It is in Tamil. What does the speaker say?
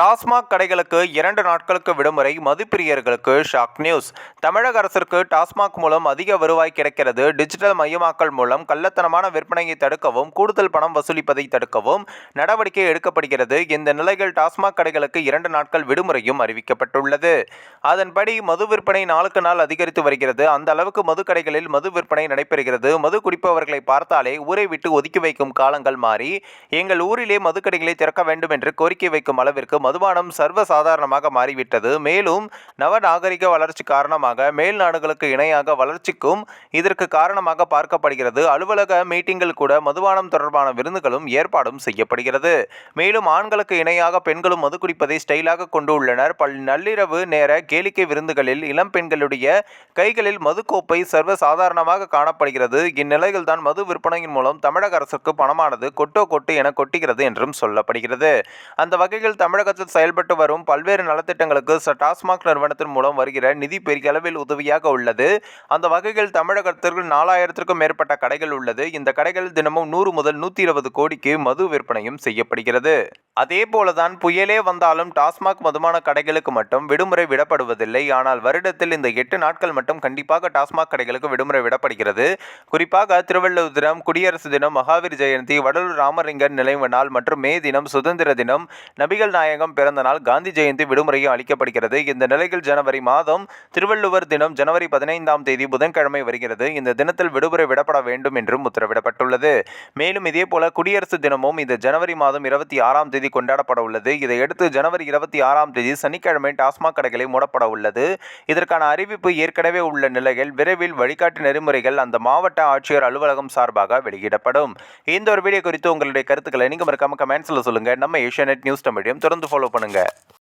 டாஸ்மாக் கடைகளுக்கு இரண்டு நாட்களுக்கு விடுமுறை மதுப்பிரியர்களுக்கு ஷாக் நியூஸ். தமிழக அரசிற்கு டாஸ்மாக் மூலம் அதிக வருவாய் கிடைக்கிறது. டிஜிட்டல் மயமாக்கல் மூலம் கள்ளத்தனமான விற்பனையை தடுக்கவும் கூடுதல் பணம் வசூலிப்பதை தடுக்கவும் நடவடிக்கை எடுக்கப்படுகிறது. இந்த நிலையில் டாஸ்மாக் கடைகளுக்கு இரண்டு நாட்கள் விடுமுறையும் அறிவிக்கப்பட்டுள்ளது. அதன்படி மது விற்பனை நாளுக்கு நாள் அதிகரித்து வருகிறது. அந்த அளவுக்கு மது கடைகளில் மது விற்பனை நடைபெறுகிறது. மது குடிப்பவர்களை பார்த்தாலே ஊரை விட்டு ஒதுக்கி வைக்கும் காலங்கள் மாறி எங்கள் ஊரிலே மதுக்கடைகளை திறக்க வேண்டும் என்று கோரிக்கை வைக்கும் அளவிற்கு மதுபானம் சர்வசாதாரணமாக மாறிவிட்டது. மேலும் நவநாகரிக வளர்ச்சி காரணமாக மேல் நாடுகளுக்கு இணையாக வளர்ச்சிக்கும் இதற்கு காரணமாக பார்க்கப்படுகிறது. அலுவலக மீட்டிங்கில் கூட மதுபானம் தொடர்பான விருந்துகளும் ஏற்பாடும் செய்யப்படுகிறது. மேலும் ஆண்களுக்கு இணையாக பெண்களும் மது குடிப்பதை ஸ்டைலாக கொண்டு உள்ளனர். பல் நள்ளிரவு நேர கேளிக்கை விருந்துகளில் இளம் பெண்களுடைய கைகளில் மதுக்கோப்பை சர்வ சாதாரணமாக காணப்படுகிறது. இந்நிலையில் தான் மது விற்பனையின் மூலம் தமிழக அரசுக்கு பணமானது கொட்டோ கொட்டு என கொட்டுகிறது என்றும் சொல்லப்படுகிறது. அந்த வகையில் தமிழகத்தில் செயல்பட்டு வரும் பல்வேறு நலத்திட்டங்களுக்கு டாஸ்மாக் நிறுவனத்தின் மூலம் வருகிற நிதி பெரிய அளவில் உதவியாக உள்ளது. அந்த வகையில் தமிழகத்திற்கு நாலாயிரத்திற்கும் மேற்பட்ட கடைகள் உள்ளது. இந்த கடைகள் தினமும் நூறு முதல் நூற்றி இருபது கோடிக்கு மது விற்பனையும் செய்யப்படுகிறது. அதே போலதான் புயலே வந்தாலும் டாஸ்மாக் மதுமான கடைகளுக்கு மட்டும் விடுமுறை விடப்படுவதில்லை. ஆனால் வருடத்தில் இந்த எட்டு நாட்கள் மட்டும் கண்டிப்பாக டாஸ்மாக் கடைகளுக்கு விடுமுறை விடப்படுகிறது. குறிப்பாக திருவள்ளுவர் தினம் குடியரசு தினம் மகாவீர் ஜெயந்தி வடலூர் ராமலிங்கர் நினைவு நாள் மற்றும் மே தினம் சுதந்திர தினம் நபிகள் நாயகம் பிறந்த நாள் காந்தி ஜெயந்தி விடுமுறையும் அளிக்கப்படுகிறது. இந்த நிலையில் ஜனவரி மாதம் திருவள்ளுவர் தினம் ஜனவரி பதினைந்தாம் தேதி புதன்கிழமை வருகிறது. இந்த தினத்தில் விடுமுறை விடப்பட வேண்டும் என்றும் உத்தரவிடப்பட்டுள்ளது. மேலும் இதேபோல குடியரசு தினமும் இந்த ஜனவரி மாதம் இருபத்தி ஆறாம் தேதி கொண்டாடப்பட உள்ளது. இதையடுத்து ஜனவரி இருபத்தி ஆறாம் தேதி சனிக்கிழமை டாஸ்மாக் கடைகளை மூடப்பட உள்ளது. இதற்கான அறிவிப்பு ஏற்கனவே உள்ள நிலையில் விரைவில் வழிகாட்டு நெறிமுறைகள் அந்த மாவட்ட ஆட்சியர் அலுவலகம் சார்பாக வெளியிடப்படும். இந்த ஒரு வீடியோ குறித்து உங்களுடைய கருத்துக்களை நீங்கள் மறக்காம கமெண்ட்ஸில் சொல்லுங்கள் நம்ம ஏஷியா நியூஸ் தமிழையும் தொடர்ந்து ஃபாலோ பண்ணுங்கள்